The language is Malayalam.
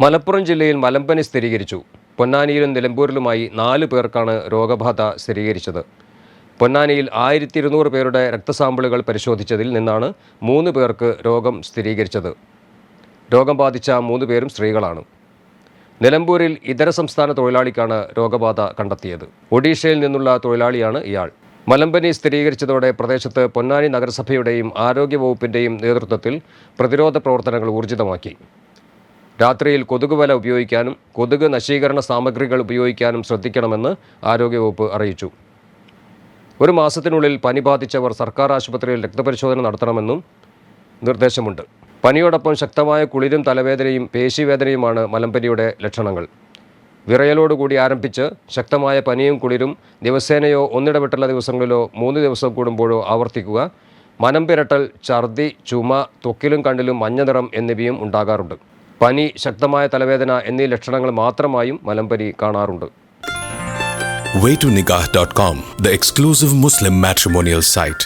മലപ്പുറം ജില്ലയിൽ മലമ്പനി സ്ഥിരീകരിച്ചു. പൊന്നാനിയിലും നിലമ്പൂരിലുമായി നാല് പേർക്കാണ് രോഗബാധ സ്ഥിരീകരിച്ചത്. പൊന്നാനിയിൽ ആയിരത്തി ഇരുന്നൂറ് പേരുടെ രക്തസാമ്പിളുകൾ പരിശോധിച്ചതിൽ നിന്നാണ് മൂന്ന് പേർക്ക് രോഗം സ്ഥിരീകരിച്ചത്. രോഗം ബാധിച്ച മൂന്ന് പേരും സ്ത്രീകളാണ്. നിലമ്പൂരിൽ ഇതര സംസ്ഥാന തൊഴിലാളിക്കാണ് രോഗബാധ കണ്ടെത്തിയത്. ഒഡീഷയിൽ നിന്നുള്ള തൊഴിലാളിയാണ് ഇയാൾ. മലമ്പനി സ്ഥിരീകരിച്ചതോടെ പ്രദേശത്ത് പൊന്നാനി നഗരസഭയുടെയും ആരോഗ്യവകുപ്പിന്റെയും നേതൃത്വത്തിൽ പ്രതിരോധ പ്രവർത്തനങ്ങൾ ഊർജിതമാക്കി. രാത്രിയിൽ കൊതുക് വല ഉപയോഗിക്കാനും കൊതുക് നശീകരണ സാമഗ്രികൾ ഉപയോഗിക്കാനും ശ്രദ്ധിക്കണമെന്ന് ആരോഗ്യവകുപ്പ് അറിയിച്ചു. ഒരു മാസത്തിനുള്ളിൽ പനി ബാധിച്ചവർ സർക്കാർ ആശുപത്രിയിൽ രക്തപരിശോധന നടത്തണമെന്നും നിർദ്ദേശമുണ്ട്. പനിയോടൊപ്പം ശക്തമായ കുളിരും തലവേദനയും പേശിവേദനയുമാണ് മലമ്പനിയുടെ ലക്ഷണങ്ങൾ. വിറയലോടുകൂടി ആരംഭിച്ച് ശക്തമായ പനിയും കുളിരും ദിവസേനയോ ഒന്നിടവിട്ടുള്ള ദിവസങ്ങളിലോ മൂന്ന് ദിവസം കൂടുമ്പോഴോ ആവർത്തിക്കുക മനംപിരട്ടൽ ഛർദി ചുമ തൊക്കിലും കണ്ണിലും മഞ്ഞ നിറം എന്നിവയും ഉണ്ടാകാറുണ്ട്. പനി ശക്തമായ തലവേദന എന്നീ ലക്ഷണങ്ങൾ മാത്രമായും മലമ്പനി കാണാറുണ്ട് waytonikah.com, the exclusive Muslim matrimonial site.